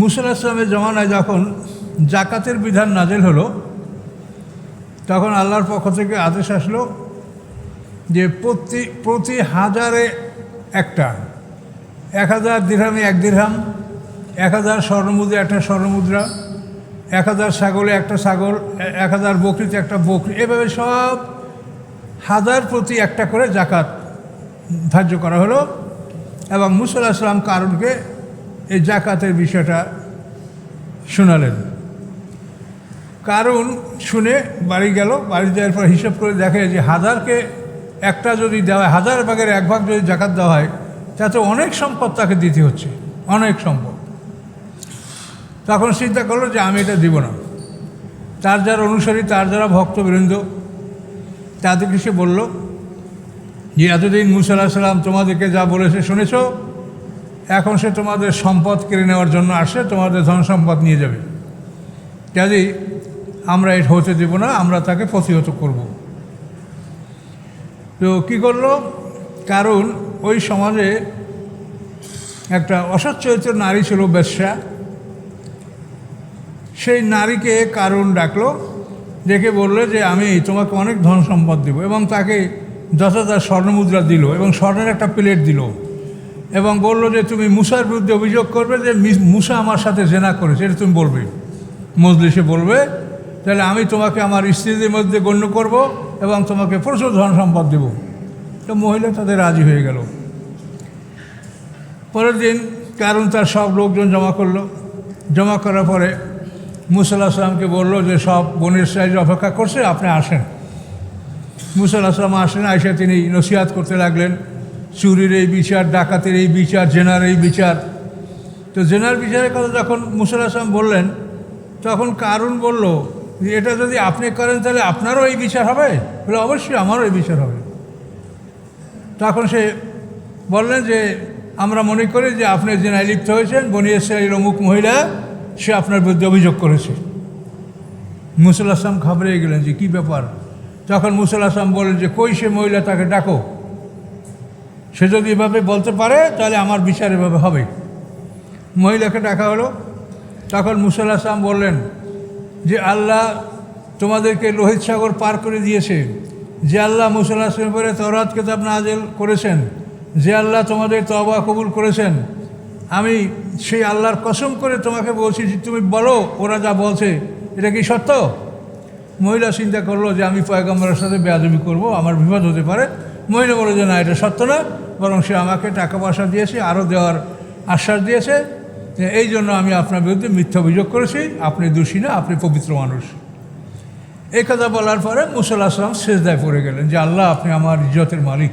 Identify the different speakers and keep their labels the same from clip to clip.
Speaker 1: মুসুল আসলামের জমানায় যখন জাকাতের বিধান নাজেল হলো, তখন আল্লাহর পক্ষ থেকে আদেশ আসলো যে প্রতি প্রতি হাজারে একটা, এক হাজার দিরহামে এক দিরহাম, এক হাজার স্বর্ণমুদ্রা একটা স্বর্ণমুদ্রা, এক হাজার ছাগলে একটা ছাগল, এক হাজার বকরিতে একটা বকরি, এভাবে সব হাজার প্রতি একটা করে জাকাত ধার্য করা হলো এবং মুসল্লাহ আসলাম কারণকে এই জাকাতের বিষয়টা শোনালেন। কারণ শুনে বাড়ি গেল, বাড়ি যাওয়ার পর হিসাব করে দেখে যে হাজারকে একটা যদি দেওয়া হয়, হাজার ভাগের এক ভাগ যদি জাকাত দেওয়া হয়, তাতে অনেক সম্পদ তাকে দিতে হচ্ছে, অনেক সম্পদ। তখন চিন্তা করল যে আমি এটা দিব না। তার যারা অনুসারী, তার যারা ভক্তবৃন্দ, তাদেরকে সে বলল, যে এতদিন মুসাল্লাহ সাল্লাম তোমাদেরকে যা বলেছে শুনেছ এখন সে তোমাদের সম্পদ কেড়ে নেওয়ার জন্য আসে, তোমাদের ধন সম্পদ নিয়ে যাবে। কাজেই আমরা এটা হতে দেব না, আমরা তাকে প্রতিহত করব। তো কী করল? কারণ ওই সমাজে একটা অসৎ চরিত্র নারী ছিল বেশ্যা। সেই নারীকে কারণ ডাকলো ডেকে বলল যে, আমি তোমাকে অনেক ধন সম্পদ দেব। এবং তাকে যথাযথ স্বর্ণমুদ্রা দিল এবং স্বর্ণের একটা প্লেট দিল। এবং বলল যে, তুমি মুসার বিরুদ্ধে অভিযোগ করবে যে, মুসা আমার সাথে জেনা করেছে। এটা তুমি বলবে, মজলিসে বলবে, তাহলে আমি তোমাকে আমার স্ত্রীদের মধ্যে গণ্য করব এবং তোমাকে প্রচুর ধন সম্পদ দেব। তো মহিলা তাদের রাজি হয়ে গেল। পরের দিন কারণ তার সব লোকজন জমা করল। জমা করার পরে মুসাল্লাহ আসলামকে বলল যে, সব বোনের সাইজ অপেক্ষা করছে, আপনি আসেন। মুসাল্লাহ আসলাম আসেন, আইসা তিনি নসিহাত করতে লাগলেন। চুরির এই বিচার, ডাকাতের এই বিচার, জেনার এই বিচার। তো জেনার বিচারের কথা যখন মুসাল্লাহ আসলাম বললেন, তখন কারণ বলল যে এটা যদি আপনি করেন তাহলে আপনারও এই বিচার হবে? বলে, অবশ্যই আমারও এই বিচার হবে। তখন সে বললেন যে, আমরা মনে করি যে আপনি জেনায় লিপ্ত হয়েছেন বনিয়েশ্বরীর অমুক মহিলা, সে আপনার বিরুদ্ধে অভিযোগ করেছে। মুসুল আসলাম ঘাবড়ে গেলেন যে, কী ব্যাপার? তখন মুসুল আসলাম বললেন যে, কই সে মহিলা তাকে ডাকো? সে যদি এভাবে বলতে পারে, তাহলে আমার বিচার এভাবে হবে। মহিলাকে ডাকা হলো। তখন মুসুল আসলাম বললেন যে, আল্লাহ তোমাদেরকে লোহিত সাগর পার করে দিয়েছে। যে আল্লাহ মুসুল আসলামের পরে তরাত কেতাব নাজেল করেছেন, যে আল্লাহ তোমাদের তবা কবুল করেছেন, আমি সেই আল্লাহর কসম করে তোমাকে বলছি যে, তুমি বলো, ওরা যা বলছে, এটা কি সত্য? মহিলা চিন্তা করল যে, আমি পয়গম্বরের সাথে বেয়াদবি করব, আমার বিপদ হতে পারে। মহিলা বলে যে, না, এটা সত্য না। বরং সে আমাকে টাকা পয়সা দিয়েছে আরও দেওয়ার আশ্বাস দিয়েছে যে এই জন্য আমি আপনার বিরুদ্ধে মিথ্যা অভিযোগ করেছি। আপনি দোষী না, আপনি পবিত্র মানুষ। এই কথা বলার পরে মুসল্লা আসলাম শেষদায় পড়ে গেলেন যে, আল্লাহ, আপনি আমার ইজ্জতের মালিক।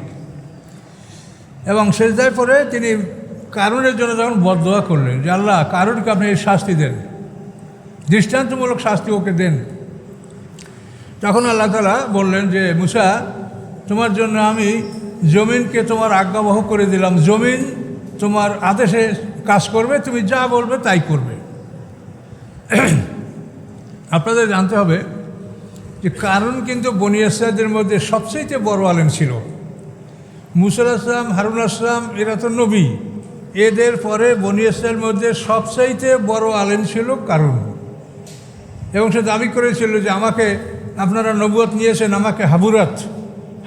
Speaker 1: এবং শেষদায় পরে তিনি কারণের জন্য তখন বদয়া করলেন যে, আল্লাহ কারণকে আপনি শাস্তি দেন। দৃষ্টান্তমূলক শাস্তি ওকে দেন। তখন আল্লাহ তালা বললেন যে, মুসা, তোমার জন্য আমি জমিনকে তোমার আজ্ঞাবহ করে দিলাম। জমিন তোমার আদেশে কাজ করবে, তুমি যা বলবে তাই করবে। আপনাদের জানতে হবে যে কারণ কিন্তু বনিয়াসাদের মধ্যে সবচেয়ে বড় আলেম ছিল। মুসুল আসলাম হারুন আসলাম এরা তো নবী। এদের পরে বনিয়াসের মধ্যে সবচাইতে বড় আলেম ছিল কারণ এবং সে দাবি করেছিল যে আমাকে আপনারা নবুয়ত নিয়েছেন, আমাকে হাবুরাত।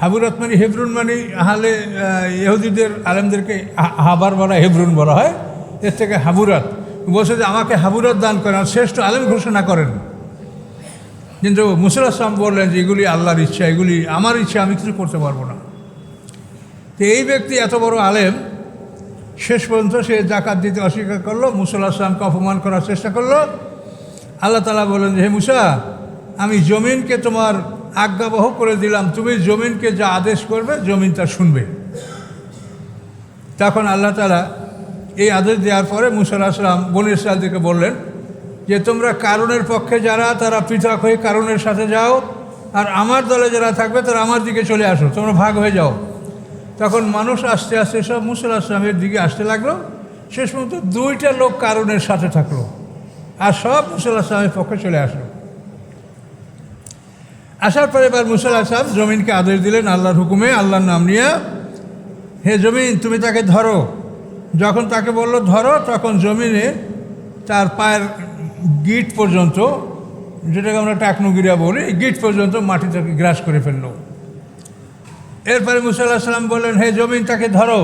Speaker 1: হাবুরাত মানে হেবরুন মানে আহলে ইহুদিদের আলেমদেরকে হাবার বলা, হেবরুন বলা হয়। এর থেকে হাবুরাত। বলছে যে আমাকে হাবুরাত দান করেন, আর শ্রেষ্ঠ আলেম ঘোষণা করেন। কিন্তু মুসুল আসলাম বললেন যে এগুলি আল্লাহর ইচ্ছা, এগুলি আমার ইচ্ছা, আমি কিছু করতে পারব না। তো এই ব্যক্তি এত বড় আলেম, শেষ পর্যন্ত সে জাকাত দিতে অস্বীকার করল মুসুল আসলামকে অপমান করার চেষ্টা করল। আল্লাহ তালা বলেন যে, হে মুসা, আমি জমিনকে তোমার আজ্ঞাবহ করে দিলাম, তুমি জমিনকে যা আদেশ করবে জমিন তা শুনবে। তখন আল্লাহ তালা এই আদেশ দেওয়ার পরে মুসা আসলাম বনি বললেন যে, তোমরা কারণের পক্ষে যারা, তারা পৃথক হয়ে কারণের সাথে যাও, আর আমার দলে যারা থাকবে, তারা আমার দিকে চলে আসো, তোমরা ভাগ হয়ে যাও। তখন মানুষ আস্তে আস্তে সব মুসল আসলামের দিকে আসতে লাগল। শেষ পর্যন্ত দুইটা লোক কারণের সাথে থাকল, আর সব মুসল আসলামের পক্ষে চলে আসলো। আসার পরে এবার মুসল আসলাম জমিনকে আদেশ দিলেন আল্লাহর হুকুমে, আল্লাহর নাম নিয়ে, হে জমিন, তুমি তাকে ধরো। যখন তাকে বলল, ধরো, তখন জমিনে তার পায়ের গিট পর্যন্ত, যেটাকে আমরা টাকনুগিরা বলি গিট পর্যন্ত মাটিটাকে গ্রাস করে ফেলল। এরপরে মুসাল্লাহ সাল্লাম বললেন, হে জমিন, তাকে ধরো।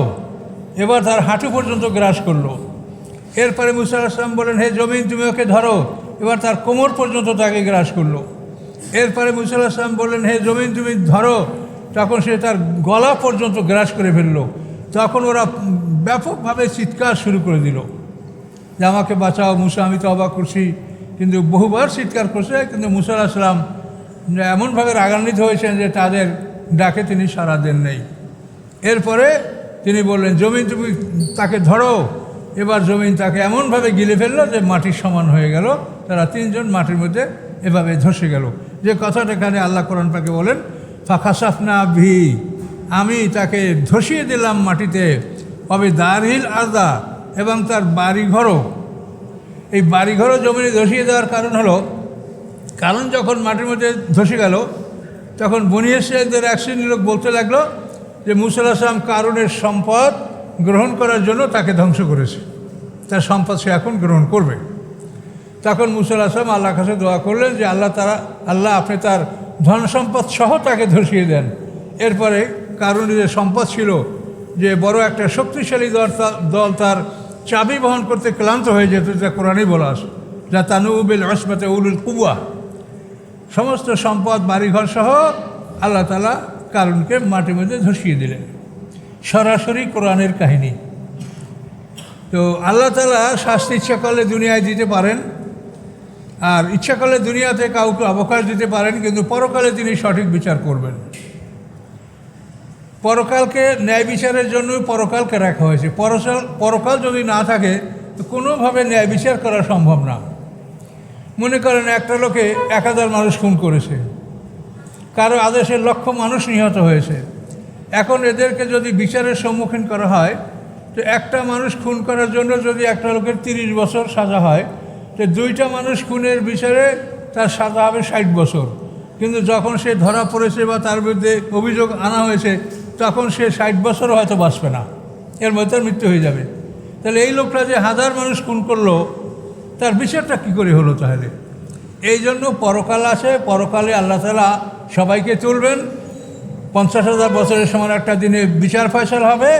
Speaker 1: এবার তার হাঁটু পর্যন্ত গ্রাস করল। এরপরে মুসাল্লাহ সাল্লাম বললেন, হে জমিন, তুমি ওকে ধরো। এবার তার কোমর পর্যন্ত তাকে গ্রাস করল। এরপরে মুসাল্লাহ সাল্লাম বললেন, হে জমিন তুমি ধরো। তখন সে তার গলা পর্যন্ত গ্রাস করে ফেলল। তখন ওরা ব্যাপকভাবে চিৎকার শুরু করে দিল যে, আমাকে বাঁচাও মুসা, আমি তো অবাক করছি। কিন্তু বহুবার চিৎকার করছে, কিন্তু মুসা আসলাম এমনভাবে রাগান্বিত হয়েছেন যে, তাদের ডাকে তিনি সাড়া দেন নেই। এরপরে তিনি বললেন, জমিন তুমি তাকে ধরো। এবার জমিন তাকে এমনভাবে গিলে ফেলল যে, মাটির সমান হয়ে গেল। তারা তিনজন মাটির মধ্যে এভাবে ধসে গেল। যে কথাটা এখানে আল্লাহ কোরআন পাকে বলেন ফাঁকাসাফনা ভি আমি তাকে ধসিয়ে দিলাম মাটিতে। তবে দারহিল আদা এবং তার বাড়িঘরও। এই বাড়িঘরও জমিনে ধসিয়ে দেওয়ার কারণ হলো, কারণ যখন মাটির মধ্যে ধসে গেল, তখন বনিয়েসদের এক শ্রেণির লোক বলতে লাগল যে মুসল আসলাম কারণের সম্পদ গ্রহণ করার জন্য তাকে ধ্বংস করেছে। তার সম্পদ সে এখন গ্রহণ করবে। তখন মুসল আসলাম আল্লাহর কাছে দোয়া করলেন যে আল্লাহ তারা আল্লাহ আপনি তার ধন সম্পদ সহ তাকে ধসিয়ে দেন। এরপরে কারণে যে সম্পদ ছিল যে বড় একটা শক্তিশালী দল দল তার চাবি বহন করতে ক্লান্ত হয়ে যেত যা কোরআনই বলা আছে। যা তানুবিল অসমাতে উলুল কুয়া সমস্ত সম্পদ, বাড়িঘর সহ আল্লাহ তালা কারণকে মাটির মধ্যে ধসিয়ে দিলেন। সরাসরি কোরআনের কাহিনী। তো আল্লাহ তালা শাস্তি ইচ্ছা করলে দুনিয়ায় দিতে পারেন। আর ইচ্ছা করলে দুনিয়াতে কাউকে অবকাশ দিতে পারেন, কিন্তু পরকালে তিনি সঠিক বিচার করবেন। পরকালকে ন্যায় বিচারের জন্য পরকালকে রাখা হয়েছে। পরকাল পরকাল যদি না থাকে, তো কোনোভাবে ন্যায় বিচার করা সম্ভব না। মনে করেন একটা লোকে এক হাজার মানুষ খুন করেছে। কারও আদেশে লক্ষ মানুষ নিহত হয়েছে। এখন এদেরকে যদি বিচারের সম্মুখীন করা হয়, তো একটা মানুষ খুন করার জন্য যদি একটা লোকের তিরিশ বছর সাজা হয় তো দুইটা মানুষ খুনের বিচারে তার সাজা হবে ষাট বছর। কিন্তু যখন সে ধরা পড়েছে বা তার বিরুদ্ধে অভিযোগ আনা হয়েছে, তখন সে ষাট বছরও হয়তো বাঁচবে না। এর মধ্যে তার মৃত্যু হয়ে যাবে। তাহলে এই লোকটা যে হাজার মানুষ খুন করল, তার বিচারটা কী করে হলো তাহলে? এই জন্য পরকাল আছে পরকালে আল্লাহ তালা সবাইকে তুলবেন। পঞ্চাশ হাজার বছরের সময় একটা দিনে বিচার ফয়সাল হবে।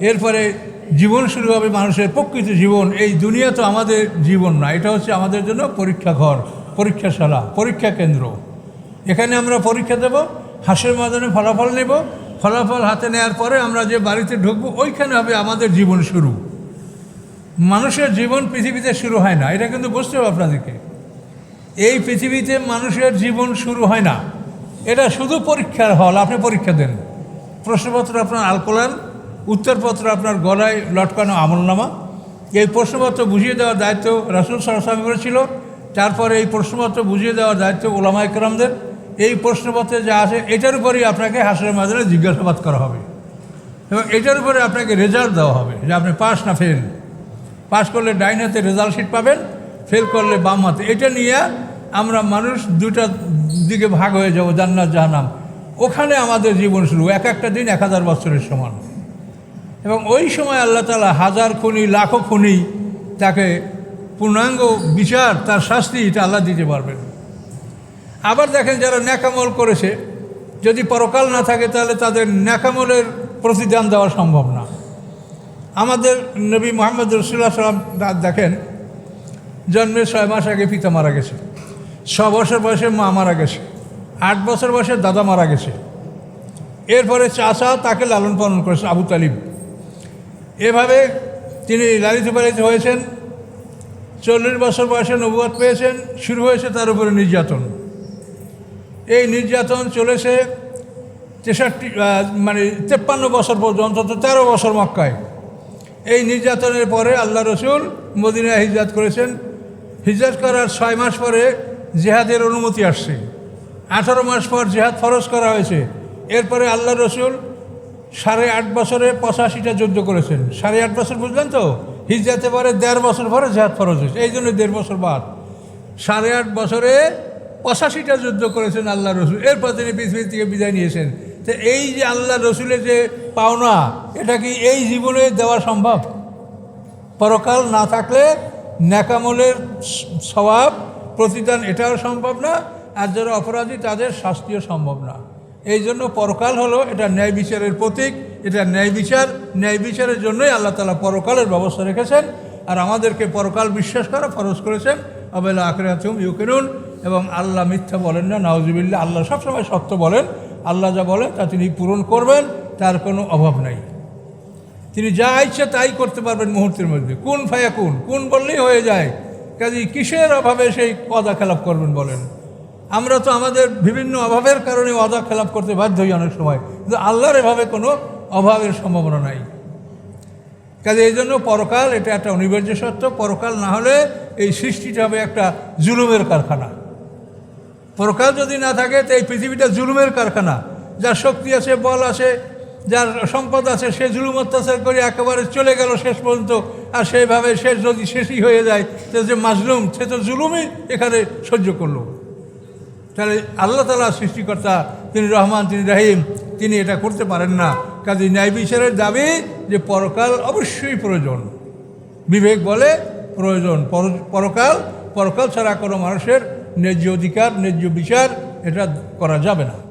Speaker 1: এরপরে জীবন শুরু হবে মানুষের প্রকৃত জীবন। এই দুনিয়া তো আমাদের জীবন না, এটা হচ্ছে আমাদের জন্য পরীক্ষা ঘর, পরীক্ষাশালা, পরীক্ষা কেন্দ্র। এখানে আমরা পরীক্ষা দেব, হাসের মাধ্যমে ফলাফল নেব, ফলাফল হাতে নেওয়ার পরে আমরা যে বাড়িতে ঢুকবো, ওইখানে হবে আমাদের জীবন শুরু। মানুষের জীবন পৃথিবীতে শুরু হয় না, এটা কিন্তু বুঝতে হবে আপনাদেরকে। এই পৃথিবীতে মানুষের জীবন শুরু হয় না। এটা শুধু পরীক্ষার হল, আপনি পরীক্ষা দেন। প্রশ্নপত্র আপনার আলকোলান উত্তরপত্র আপনার গলায় লটকানো আমলনামা। এই প্রশ্নপত্র বুঝিয়ে দেওয়ার দায়িত্ব রাসুল সরসামি করেছিল তারপরে এই প্রশ্নপত্র বুঝিয়ে দেওয়ার দায়িত্ব ওলামা ইকরামদের এই প্রশ্নপত্রে যা আছে, এটার উপরেই আপনাকে হাসরের মাধ্যমে জিজ্ঞাসাবাদ করা হবে। এবং এটার উপরে আপনাকে রেজাল্ট দেওয়া হবে, যে আপনি পাস না ফেল। পাস করলে ডাইন হাতে রেজাল্ট শিট পাবেন, ফেল করলে বাম হাতে। এটা নিয়ে আমরা মানুষ দুটা দিকে ভাগ হয়ে যাব, জান্নাত জাহানাম ওখানে আমাদের জীবন শুরু, এক একটা দিন এক হাজার বছরের সমান। এবং ওই সময় আল্লাহ তালা হাজার খুনি, লাখো খুনি তাকে পূর্ণাঙ্গ বিচার, তার শাস্তি এটা আল্লাহ দিতে পারবেন। আবার দেখেন যারা ন্যাকামল করেছে, যদি পরকাল না থাকে তাহলে তাদের ন্যাকামলের প্রতিদান দেওয়া সম্ভব না। আমাদের নবী মোহাম্মদ রসুল্লাহ সাল্লাম দেখেন জন্মের ছয় মাস আগে পিতা মারা গেছে। ছ বছর বয়সে মা মারা গেছে। আট বছর বয়সে দাদা মারা গেছে। এরপরে চাচা তাকে লালন পালন করেছে আবু তালিব। এভাবে তিনি লালিত পালিত হয়েছেন, চল্লিশ বছর বয়সে নবুয়াত পেয়েছেন, শুরু হয়েছে তার উপরে নির্যাতন। এই নির্যাতন চলেছে তেষট্টি মানে তেপ্পান্ন বছর পর্যন্ত, অন্তত তেরো বছর মক্কায়। এই নির্যাতনের পরে আল্লাহ রসুল মদিনায় হিজরত করেছেন। হিজরত করার ছয় মাস পরে জেহাদের অনুমতি আসছে। আঠারো মাস পর জেহাদ ফরজ করা হয়েছে। এরপরে আল্লাহ রসুল সাড়ে আট বছরে পঁচাশিটা যুদ্ধ করেছেন। সাড়ে আট বছর বুঝলেন তো? হিজরাতে পরে দেড় বছর পরে জেহাদ ফরজ হয়েছে। এই জন্য দেড় বছর বাদ। সাড়ে আট বছরে পঁচাশিটা যুদ্ধ করেছেন আল্লাহ রসুল। এরপর তিনি পৃথিবী থেকে বিদায় নিয়েছেন। তো এই যে আল্লাহ রসুলের যে পাওনা, এটা কি এই জীবনে দেওয়া সম্ভব? পরকাল না থাকলে ন্যাকামলের স্বভাব, প্রতিদান এটাও সম্ভব না, আর যারা অপরাধী তাদের শাস্তিও সম্ভব না। এই জন্য পরকাল হলো এটা ন্যায় বিচারের প্রতীক। এটা ন্যায় বিচার, ন্যায় বিচারের জন্যই আল্লাহ তালা পরকালের ব্যবস্থা রেখেছেন। আর আমাদেরকে পরকাল বিশ্বাস করা ফরজ করেছেন। আবেলা আখরাতুম ইউকিনুন। এবং আল্লাহ মিথ্যা বলেন না নাওজিবিল্লা আল্লাহ সবসময় সত্য বলেন। আল্লাহ যা বলেন তা তিনি পূরণ করবেন, তার কোনো অভাব নাই। তিনি যা ইচ্ছে তাই করতে পারবেন মুহূর্তের মধ্যে। কোন ফায়া কোন কোন বললেই হয়ে যায়। কাজে কিসের অভাবে সেই অদা খেলাপ করবেন বলেন। আমরা তো আমাদের বিভিন্ন অভাবের কারণে অদা খেলাপ করতে বাধ্য হই অনেক সময়। কিন্তু আল্লাহর এভাবে কোনো অভাবের সম্ভাবনা নাই। কাজে এই জন্য পরকাল, এটা একটা অনিবার্য সত্য। পরকাল না হলে এই সৃষ্টিটা হবে একটা জুলুমের কারখানা। পরকাল যদি না থাকে, তো এই পৃথিবীটা জুলুমের কারখানা। যার শক্তি আছে, বল আছে, যার সম্পদ আছে, সে জুলুম অত্যাচার করে একেবারে চলে গেল শেষ পর্যন্ত। আর সেইভাবে শেষ যদি শেষই হয়ে যায়, তো যে মাজলুম, সে তো জুলুমই এখানে সহ্য করল। তাহলে আল্লাহ তালা সৃষ্টিকর্তা তিনি রহমান, তিনি রাহিম, তিনি এটা করতে পারেন না। কাজে ন্যায় বিচারের দাবি যে পরকাল অবশ্যই প্রয়োজন। বিবেক বলে প্রয়োজন। পরকাল পরকাল ছাড়া কোনো মানুষের ন্যায্য অধিকার, ন্যায্য বিচার এটা করা যাবে না।